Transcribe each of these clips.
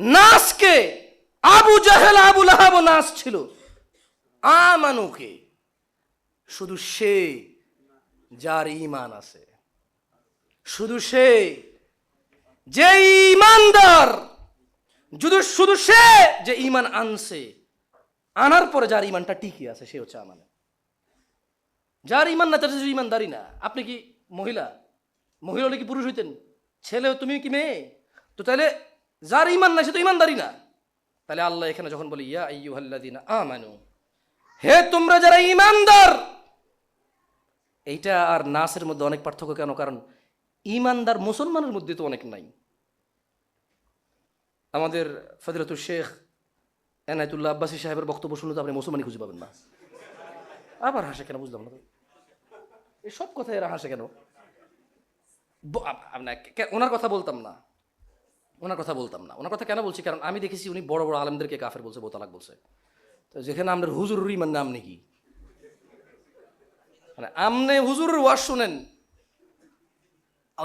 নাসকে আবু জাহেল, আবু লাহাব নাস ছিল। আমানুকে, শুধু সে যার ইমান আছে। শুধু সে, যে ইমানদার শুধু শুধু সে যে ইমান আনছে, আনার পরে যার ইমানটা টিকে আছে, সে হচ্ছে আমানে। যার ইমান না, তার ইমানদারি না। আপনি কি মহিলা? মহিলা হলে কি পুরুষ হইতেন? ছেলে, তুমি কি মেয়ে? তো তাহলে যার ইমান না সে তো ইমানদারি না। তাহলে আল্লাহ এখানে যখন বলি, ইয়া আইয়ুহাল্লাযীনা আমানু, হে তোমরা যারা ইমানদার এইটা আর নাসের মধ্যে অনেক পার্থক্য কেন? কারণ ইমানদার মুসলমানের মধ্যে তো অনেক নাই। আমাদের ফদিলাতুল শেখ এনায়তুল্লাহ আব্বাসী সাহেবের বক্তব্য শুনলে তো আপনি মুসলমানই খুঁজে পাবেন না। আবার হাসে কেন? বুঝলাম না এই সব কথা এরা হাসে কেন? ওনার কথা বলতাম না। ওনার কথা বলতাম না। ওনার কথা কেন বলছি? কারণ আমি দেখেছি উনি বড় বড় আলমদেরকে কাফের বলছে, বোতালাক বলছে। তো যেখানে আমাদের হুজুরুর ইমান নাম নাকি মানে আমনে হুজুরের ওয়াজ শুনেন।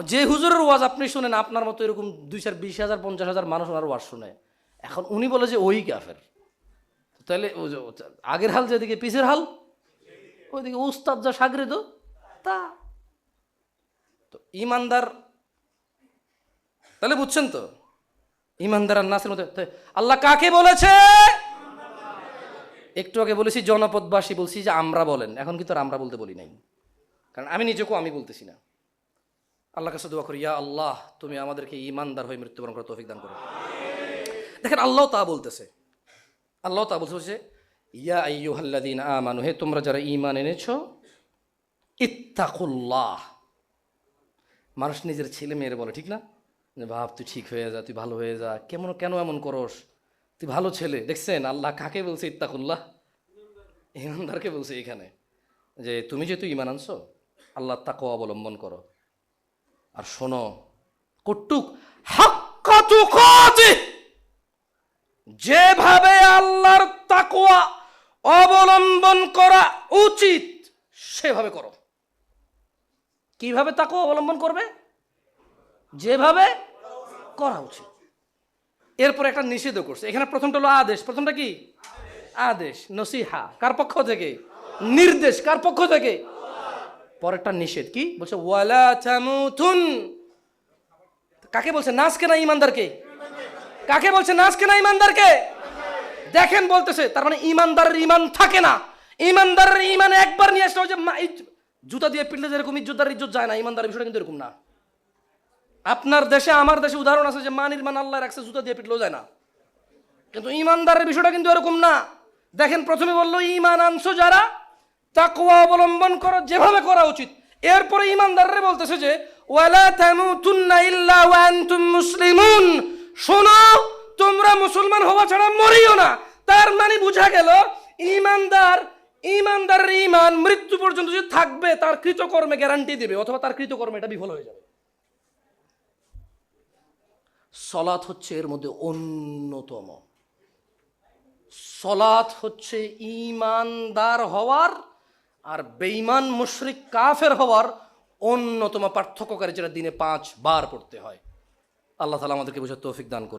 যে হুজুরের ওয়াজ আপনি শুনেন, আপনার মতো এরকম দুই চার, বিশ হাজার, পঞ্চাশ হাজার মানুষ ওনার ওয়াজ শুনে। এখন উনি বলে যে ওই কাফের। তাহলে আগের হাল যেদিকে পিছের হাল? ওইদিকে উস্তাদ যা সাগরে তো, তা। তো ইমানদার, তাহলে বুঝছেন তো? ইমানদার নাসের মধ্যে আল্লাহ কাকে বলেছে? একটু আগে বলেছি জনপদবাসী, বলছি যে আমরা বলেন। এখন কিন্তু আমরা বলতে বলি নাই। কারণ আমি নিজেকেও আমি বলতেছি না। আল্লাহ কাছে দোয়া করি, ইয়া আল্লাহ, তুমি আমাদেরকে ইমানদার হয়ে মৃত্যুবরণ করার তৌফিক দান করো। দেখেন, আল্লাহ তা বলতেছে। আল্লাহ তা বলছে ইয়া আইয়ুহাল্লাযীন আমানু হে তোমরা যারা ঈমান এনেছো, ইত্তাকুল্লাহ। মানুষ নিজের ছেলে মেয়ের বলে, ঠিক না? ভাব তুই ঠিক হয়ে যা, তুই ভালো হয়ে যা। কেমন, কেন এমন করস? তুই ভালো ছেলে। দেখছেন, আল্লাহ কাকে বলছে ইত্তাকুল্লাহ? ইমানদারকে বলছে এখানে। যে তুমি যে তুই ইমান আনছো, আল্লাহ তাকে অবলম্বন করো। আর শোনো কটুক যেভাবে আল্লাহর তাকওয়া অবলম্বন করা উচিত, সেভাবে করো। কীভাবে তাকওয়া অবলম্বন করবে? যেভাবে করা উচিত। এরপর একটা নিষেধও করছে। এখানে প্রথমটা হলো আদেশ। প্রথমটা কি? আদেশ, নসিহা। কার পক্ষ থেকে? নির্দেশ। কার পক্ষ থেকে? পরেরটা নিষেধ। কি? বলছে, ওয়ালা তামুতুন। কাকে বলছে? নাচ কেনা ইমানদারকে? কাকে বলছে? নাচ কেনা ইমানদারকে? দেখেন বলতেছে, তার মানে ইমানদারের ইমান থাকে না। ইমানদারের ইমান একবার নিয়ে আসলে যে জুতা দিয়ে পিটলে যেরকম ইজ্জতদার ইজ্জত যায় না, ইমানদারের বিষয়টা কিন্তু এরকম না। আপনার দেশে, আমার দেশে উদাহরণ আছে যে মান আল্লাহ রাখছে, জুতা দিয়ে পিটলেও যায় না। কিন্তু ইমানদারের বিষয়টা কিন্তু এরকম না। দেখেন, প্রথমে বলল, ইমান আনছো যারা, তাকওয়া অবলম্বন করো, যেভাবে করা উচিত। এরপরে ইমানদাররে বলতেছে যে, ওয়ালা তামুতুন্না ইল্লা ওয়া আনতুম মুসলিমুন। শোনো, তোমরা মুসলমান হওয়া ছাড়া মরিও না। তার মানে বোঝা গেল, ইমানদার, ইমানদারের ইমান মৃত্যু পর্যন্ত যদি থাকবে, তার কৃতকর্মে গ্যারান্টি দিবে, অথবা তার কৃতকর্মে এটা বিফল হয়ে যাবে। সলাৎ হচ্ছে এর মধ্যে অন্যতম। সলাৎ হচ্ছে ইমানদার হওয়ার আর বেঈমান মুশরিক কাফের হওয়ার অন্যতম পার্থক্যকারী যেটা দিনে পাঁচ বার করতে হয়। আল্লাহ তালা আমাদেরকে বোঝার তৌফিক দান করুন।